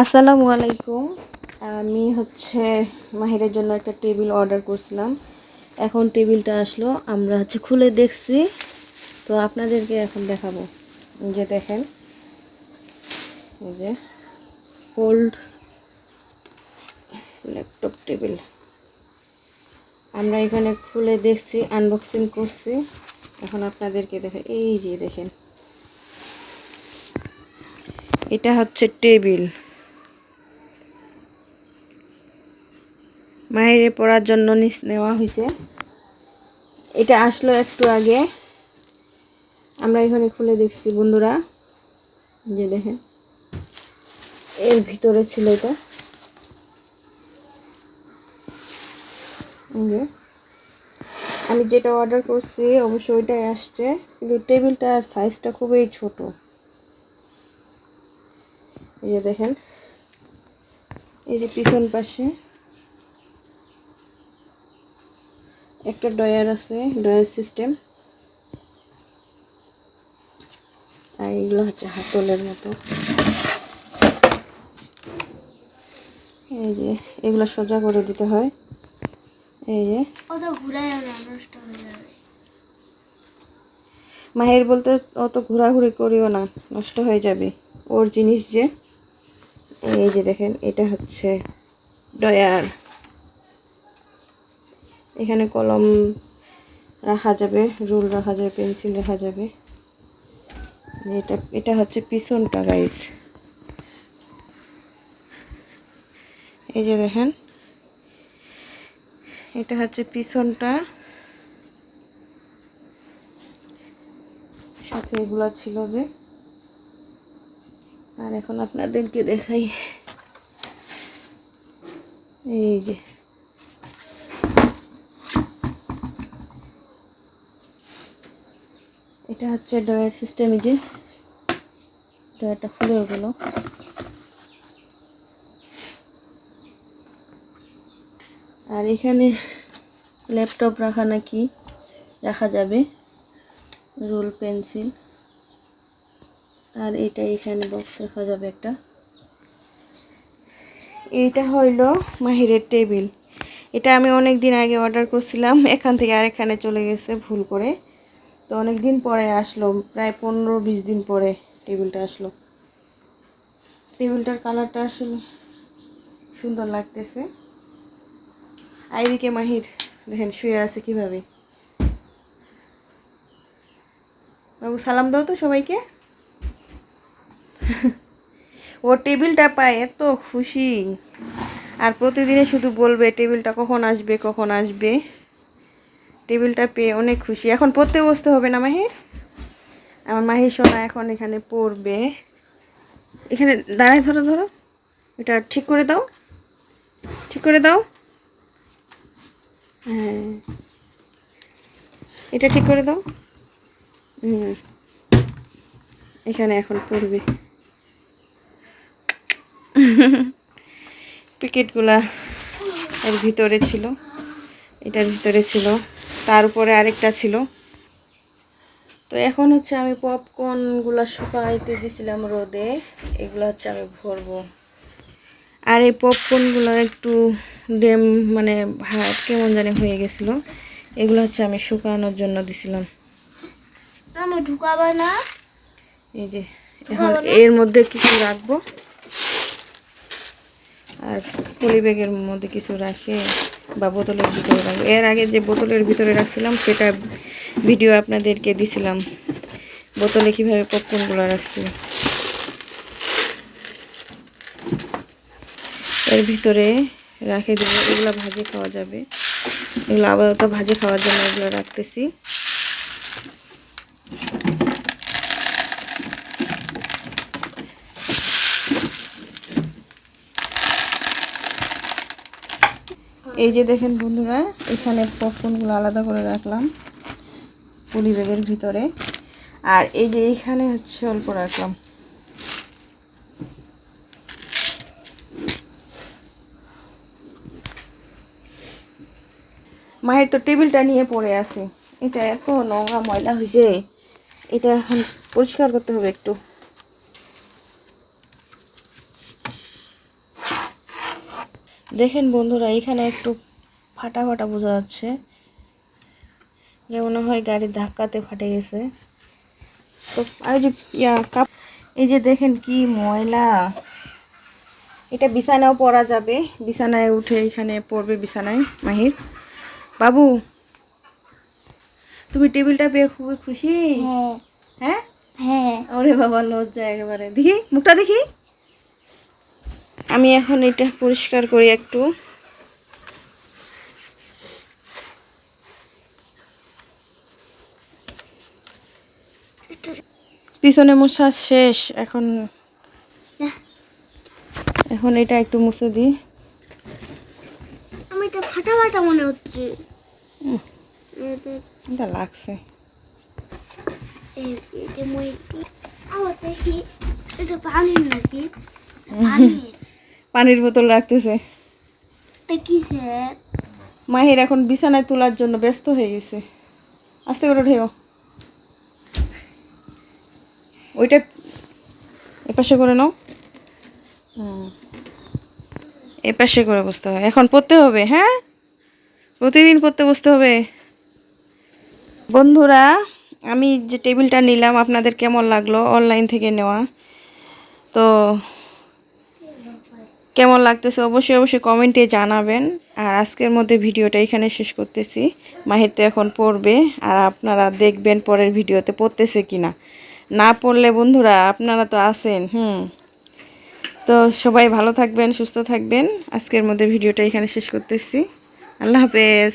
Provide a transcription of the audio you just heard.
আসসালামু আলাইকুম। আমি হচ্ছে মাহিরের জন্য একটা টেবিল অর্ডার করছিলাম। এখন টেবিলটা আসলো, আমরা হচ্ছে খুলে দেখছি। তো আপনাদেরকে এখন দেখাবো। যে দেখেন যে ওল্ড ল্যাপটপ টেবিল আমরা এখানে খুলে দেখছি আনবক্সিং করছি। এখন আপনাদেরকে দেখে, এই যে দেখেন। এটা হচ্ছে টেবিল মাহিরে পড়ার জন্য নেওয়া হয়েছে এটা আসলো একটু আগে। আমরা এখানে খুলে দেখছি বন্ধুরা। যে দেখেন। এর ভিতরে ছিল এটা। আমি যেটা অর্ডার করছি অবশ্য ওইটাই আসছে। কিন্তু টেবিলটার সাইজটা খুবই ছোট। এই যে দেখেন। এই যে পিছন পাশে। একটা ডয়ার আছে ডয়ার সিস্টেম। আর এগুলো হচ্ছে হাতলের মতো। এই যে এগুলো সোজা করে দিতে হয়। এই যে। মাহির বলতে অত ঘোরাঘুরি করিও না নষ্ট হয়ে যাবে। ওর জিনিস যে এই যে দেখেন এটা হচ্ছে ডয়ার এখানে কলম রাখা যাবে, রুল রাখা যাবে, পেন্সিল রাখা যাবে। এটা এটা হচ্ছে পিছনটা গাইস এই যে দেখেন, এটা হচ্ছে পিছনটা। সাথে এগুলো ছিল যে। আর এখন আপনাদেরকে দেখাই। এই যে। এটা হচ্ছে ডয়ার সিস্টেম যে ডয়ারটা খুলে গেল। আর এখানে ল্যাপটপ রাখা নাকি রাখা যাবে, রুল পেন্সিল। আর এটা এখানে বক্স রাখা যাবে একটা। এইটা হইল মাহিরের টেবিল। এটা আমি অনেক দিন আগে অর্ডার করছিলাম, এখান থেকে আরেকখানে চলে গেছে ভুল করে। তো অনেক দিন পরে আসলো, প্রায় পনেরো বিশ দিন পরে টেবিলটা আসলো। টেবিলটার কালারটা আসলে সুন্দর লাগতেছে। আর এদিকে মাহির, দেখেন শুয়ে আছে কীভাবে। বাবু, সালাম দাও তো সবাইকে। ও টেবিলটা পায়, এত খুশি। আর প্রতিদিনে শুধু বলবে, টেবিলটা কখন আসবে কখন আসবে? টেবিলটা পেয়ে অনেক খুশি। এখন পড়তে বসতে হবে না মাহির আমার মাহির সোনা এখন এখানে পড়বে। এখানে দাঁড়ায় ধরো ধরো। এটা ঠিক করে দাও। ঠিক করে দাও। হ্যাঁ। এটা ঠিক করে দাও। হুম। এখানে এখন পড়বে। প্যাকেটগুলা এর ভিতরে ছিল। এটার ভিতরে ছিল। তার উপরে আরেকটা ছিল। তো এখন হচ্ছে আমি পপকর্নগুলো শুকাইতে দিছিলাম রোদে এগুলো হচ্ছে আমি ভরবো। আর এই পপকর্নগুলো একটু ডেম মানে ভাত কেমন জানি হয়ে গেছিল এগুলো হচ্ছে আমি শুকানোর জন্য দিছিলাম। আমি ঢুকাবো না। এই যে এখন এর মধ্যে কিছু রাখব। আর পলি ব্যাগের মধ্যে কিছু রাখে। বা বোতলের ভিতরে রাখব। এর আগে যে বোতলের ভিতরে রাখছিলাম, সেটা ভিডিও আপনাদেরকে দিছিলাম। বোতলে কীভাবে পপকর্নগুলো রাখছি। এর ভিতরে রাখে দেবো। এগুলো ভাজে খাওয়া যাবে। এগুলো আপাতত ভাজে খাওয়ার জন্য এগুলো রাখতেছি। এই যে দেখেন বন্ধুরা, এখানে পপকর্নগুলো আলাদা করে রাখলাম পুলি ব্যাগের ভিতরে। আর এই যে এইখানে হচ্ছে অল্প রাখলাম। মায়ের তো টেবিলটা নিয়ে পড়ে আছে। এটা এত নোংরা ময়লা হয়েছে, এটা এখন পরিষ্কার করতে হবে একটু। দেখেন বন্ধুরা এখানে একটু ফাটা ফাটা বোঝা যাচ্ছে যে মনে হয় গাড়ির ধাক্কাতে ফাটে গেছে। তো আর যে ইয়া কাপ এই যে দেখেন কি ময়লা। এটা বিছানাও পরা যাবে। বিছানায় উঠে এখানে পড়বে বিছানায় মাহির। বাবু তুমি টেবিলটা পেয়ে খুবই খুশি? হ্যাঁ। হ্যাঁ? হ্যাঁ। ওরে বাবা লজ্জা একেবারে। দেখি মুখটা দেখি। আমি এখন এটা পরিষ্কার করি একটু। পিছনে মোছা শেষ এখন এখন এটা একটু মুছে দিই। আমি এটা ফাটা ফাটা মনে হচ্ছে। এটা লাগছে। এই- এটা মই আমার দেখি এটা পানির নাকি? পানির পানির বোতল রাখতেছে। মাহির এখন বিছানায় তোলার জন্য ব্যস্ত হয়ে গেছে। আস্তে করে উঠেও। ওইটা এপাশে করে নাও। এপাশে করে বসতে হবে। এখন পড়তে হবে হ্যাঁ? প্রতিদিন পড়তে বসতে হবে। বন্ধুরা আমি যে টেবিলটা নিলাম আপনাদের কেমন লাগল? অনলাইন থেকে নেওয়া। তো কেমন লাগতেছে অবশ্যই অবশ্যই কমেন্টে জানাবেন। আর আজকের মধ্যে ভিডিওটা এখানে শেষ করতেছি। মাহির তো এখন পড়বে, আর আপনারা দেখবেন পরের ভিডিওতে পড়তেছে কিনা। না পড়লে বন্ধুরা, আপনারা তো আছেন, হুম। তো সবাই ভালো থাকবেন, সুস্থ থাকবেন। আজকের মধ্যে ভিডিওটা এখানে শেষ করতেছি। আল্লাহ হাফেজ।